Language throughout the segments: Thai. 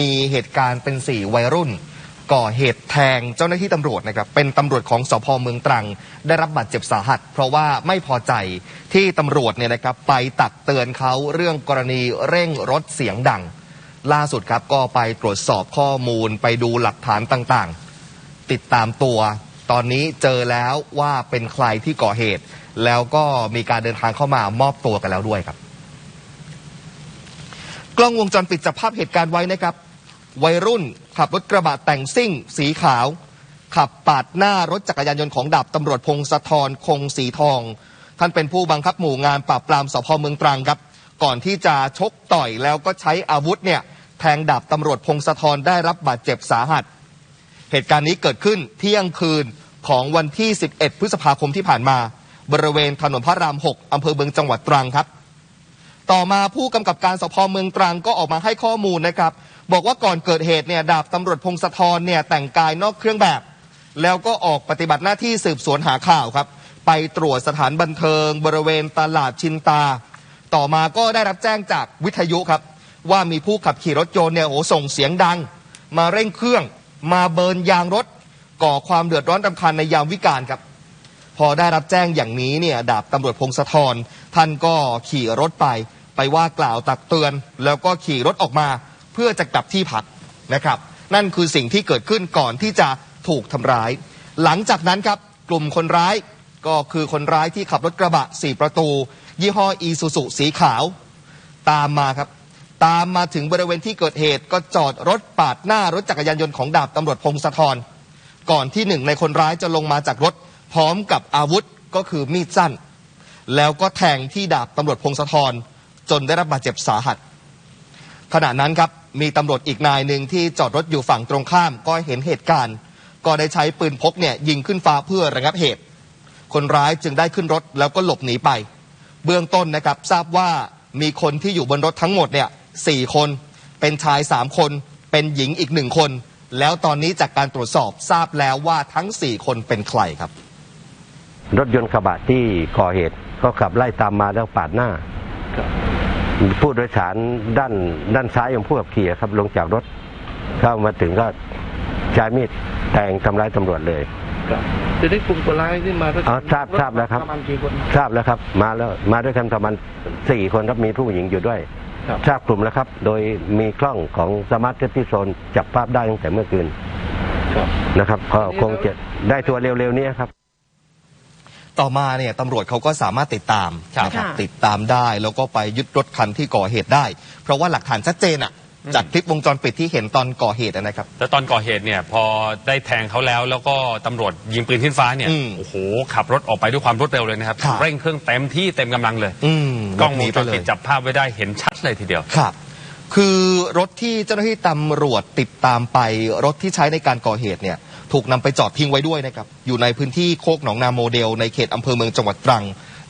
มีเหตุการณ์เป็นสี่วัยรุ่น ก่อเหตุแทงเจ้าหน้าที่ตำรวจนะครับเป็นตำรวจของสพเมืองตรัง ได้รับบาดเจ็บสาหัส เพราะว่าไม่พอใจที่ตำรวจเนี่ยนะครับไปตักเตือนเขาเรื่องกรณีเร่งรถเสียงดัง ล่าสุดครับก็ไปตรวจสอบข้อมูลไปดูหลักฐานต่างๆ ติดตามตัว ตอนนี้เจอแล้วว่าเป็นใครที่ก่อเหตุ แล้วก็มีการเดินทางเข้ามามอบตัวกันแล้วด้วยครับ กล้องวงจรปิดจับภาพเหตุการณ์ไว้นะครับ วัยรุ่นขับรถกระบะแต่งซิ่ง สีขาว ขับปาดหน้ารถจักรยานยนต์ของดาบตำรวจพงศธรคงสีทอง ท่านเป็นผู้บังคับหมู่งานปราบปรามสพเมืองตรังครับ ก่อนที่จะชกต่อยแล้วก็ใช้อาวุธเนี่ยแทงดาบตำรวจพงศธรได้รับบาดเจ็บสาหัส เหตุการณ์นี้เกิดขึ้นเที่ยงคืนของวันที่ 11 พฤษภาคมที่ผ่านมา บริเวณถนนพระราม 6 อำเภอเมืองจังหวัดตรังครับ ต่อมาผู้กำกับการสพเมืองตรังก็ออกมาให้ข้อมูลนะครับ บอกว่าก่อนเกิดเหตุเนี่ยดาบตำรวจพงศธรเนี่ยแต่งกายนอกเครื่องแบบ แล้วก็ออกปฏิบัติหน้าที่สืบสวนหาข่าวครับ ไปตรวจสถานบันเทิง บริเวณตลาดชินตา ต่อมาก็ได้รับแจ้งจากวิทยุครับ ว่ามีผู้ขับขี่รถยนต์เนี่ยโอ้ส่งเสียงดัง มาเร่งเครื่อง มาเบิร์นยางรถ ก่อความเดือดร้อนรำคาญในยามวิกาลครับพอได้รับแจ้งอย่างนี้เนี่ยดาบตำรวจพงศธรท่านก็ขี่รถไป ไปว่ากล่าวตักเตือน แล้วก็ขี่รถออกมาเพื่อจะกลับที่พักนะครับ นั่นคือสิ่งที่เกิดขึ้นก่อนที่จะถูกทำร้าย หลังจากนั้นครับกลุ่มคนร้ายก็คือคนร้ายที่ขับรถกระบะ 4 ประตู ยี่ห้ออีซูซุสีขาว ตามมาครับ ตามมาถึงบริเวณที่เกิดเหตุก็จอดรถปาดหน้ารถจักรยานยนต์ของดาบตำรวจพงศธรก่อนที่หนึ่งในคนร้ายจะลงมาจากรถ พร้อมกับอาวุธก็คือมีดสั้น แล้วก็แทงที่ดาบตำรวจพงศธร จนได้รับบาดเจ็บสาหัส ขณะนั้นครับมีตำรวจอีกนายหนึ่งที่จอดรถอยู่ฝั่งตรงข้าม ก็เห็นเหตุการณ์ ก็ได้ใช้ปืนพกเนี่ยยิงขึ้นฟ้าเพื่อระงับเหตุ คนร้ายจึงได้ขึ้นรถแล้วก็หลบหนีไป เบื้องต้นนะครับทราบว่ามีคนที่อยู่บนรถทั้งหมดเนี่ยสี่คน เป็นชายสามคน เป็นหญิงอีกหนึ่งคน แล้วตอนนี้จากการตรวจสอบทราบแล้วว่าทั้งสี่คนเป็นใครครับ รถยนต์กระบะที่ก่อเหตุก็ขับไล่ตามมาแล้วปาดหน้า ผู้โดยสารด้านด้านซ้ายของผู้ขับขี่ครับ ลงจากรถเข้ามาถึงก็ใช้มีดแทงทำร้ายตำรวจเลยจะได้กลุ่มคนร้ายที่มาด้วยอ๋อทราบทราบแล้วครับประมาณกี่คนทราบแล้วครับ มาแล้วมาด้วยกันประมาณสี่คนครับมีผู้หญิงอยู่ด้วยครับทราบกลุ่มแล้วครับ โดยมีกล้องของสมาร์ทเทที่โซนจับภาพได้ตั้งแต่เมื่อคืนครับนะครับก็คงจะได้ตัวเร็วๆนี้ครับ ต่อมาเนี่ยตำรวจเขาก็สามารถติดตามครับนะครับค่ะติดตามได้แล้วก็ไปยึดรถคันที่ก่อเหตุได้ เพราะว่าหลักฐานชัดเจนอะจากคลิปวงจรปิดที่เห็นตอนก่อเหตุอะนะครับ แล้วตอนก่อเหตุเนี่ยพอได้แทงเขาแล้ว แล้วก็ตำรวจยิงปืนขึ้นฟ้าเนี่ยอืมโอ้โหขับรถออกไปด้วยความรวดเร็วเลยนะครับครับเร่งเครื่องเต็มที่เต็มกำลังเลยอืมกล้องวงจรหนีปิดจับภาพไว้ได้เห็นชัดเลยทีเดียวครับคือรถที่เจ้าหน้าที่ตำรวจติดตามไปรถที่ใช้ในการก่อเหตุเนี่ย ถูกนำไปจอดทิ้งไว้ด้วยนะครับอยู่ในพื้นที่โคกหนองนาโมเดล ในเขตอำเภอเมืองจังหวัดตรัง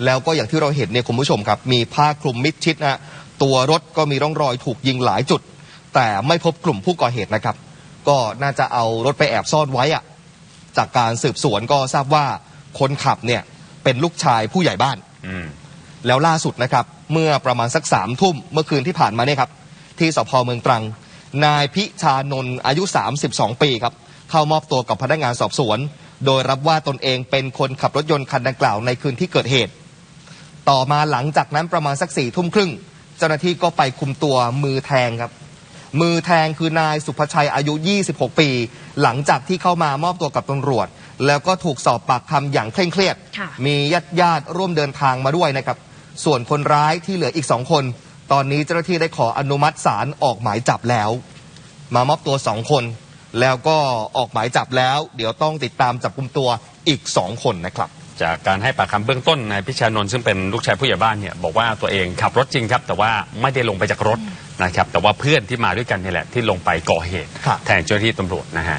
แล้วก็อย่างที่เราเห็นเนี่ยคุณผู้ชมครับ มีผ้าคลุมมิดชิดนะฮะตัวรถก็มีร่องรอยถูกยิงหลายจุด แต่ไม่พบกลุ่มผู้ก่อเหตุนะครับ ก็น่าจะเอารถไปแอบซ่อนไว้อะจากการสืบสวนก็ทราบว่าคนขับเนี่ยเป็นลูกชายผู้ใหญ่บ้าน อืม แล้วล่าสุดนะครับ เมื่อประมาณสักสามทุ่มเมื่อคืนที่ผ่านมาเนี่ยครับ ที่สพเมืองตรัง นายพิชานนท์อายุ 32 ปีครับ เข้ามอบตัวกับพนักงานสอบสวน โดยรับว่าตนเองเป็นคนขับรถยนต์คันดังกล่าวในคืนที่เกิดเหตุ ต่อมาหลังจากนั้นประมาณสักสี่ทุ่มครึ่ง เจ้าหน้าที่ก็ไปคุมตัวมือแทงครับ มือแทงคือนายสุภชัยอายุ 26 ปี หลังจากที่เข้ามามอบตัวกับตำรวจ แล้วก็ถูกสอบปากคำอย่างเคร่งเครียดค่ะมีญาติญาติๆร่วมเดินทางมาด้วยนะครับ ส่วนคนร้ายที่เหลืออีกสองคน ตอนนี้เจ้าหน้าที่ได้ขออนุมัติศาลออกหมายจับแล้ว มามอบตัวสองคน แล้วก็ออกหมายจับแล้ว เดี๋ยวต้องติดตามจับกลุ่มตัวอีกสองคนนะครับ จากการให้ปากคำเบื้องต้นนายพิชานนท์ซึ่งเป็นลูกชายผู้ใหญ่บ้านเนี่ยบอกว่าตัวเองขับรถจริงครับ แต่ว่าไม่ได้ลงไปจากรถนะครับ แต่ว่าเพื่อนที่มาด้วยกันนี่แหละที่ลงไปก่อเหตุครับแทนเจ้าหน้าที่ตำรวจนะฮะ